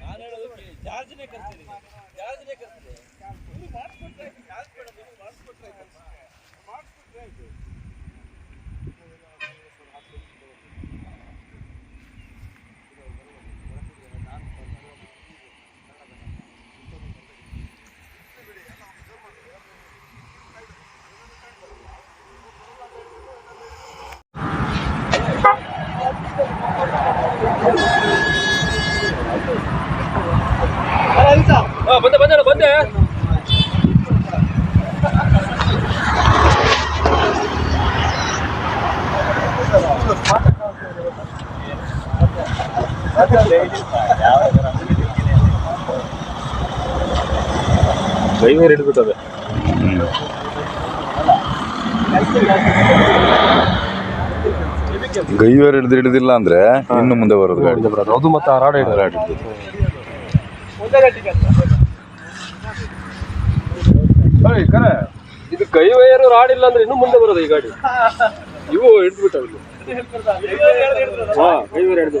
ನಾನು ಹೇಳೋದು ಚಾರ್ಜ್ನೇ ಕರ್ತೀನಿ ಜಾರ್ಜ್ನೇ ಕರ್ತೀನಿ ಬಂದೆ ಬಂದೆ ಬಂದೆ. ಡ್ರೈವರ್ ಹಿಡಿದ್ಬಿಟ್ಟದೆ ಗೈವೇರ್ ಹಿಡಿದು ಹಿಡಿದಿಲ್ಲ ಅಂದ್ರೆ ಇನ್ನು ಮುಂದೆ ಬರೋದು ಗಾಡಿ. ಅದು ಮತ್ತೆ ಆ ರಾಡ್ ರಾಡ್ ಹಿಡ್ದು. ಕರೆ ಇದು ಕೈ ವೈರು ರಾಡ್ ಇಲ್ಲ ಅಂದ್ರೆ ಇನ್ನು ಮುಂದೆ ಬರೋದು ಈ ಗಾಡಿ. ಇವು ಹಿಡಿದ್ಬಿಟ್ಟು ಹಾ ಕೈ ವೈರ್ ಹಿಡಿದು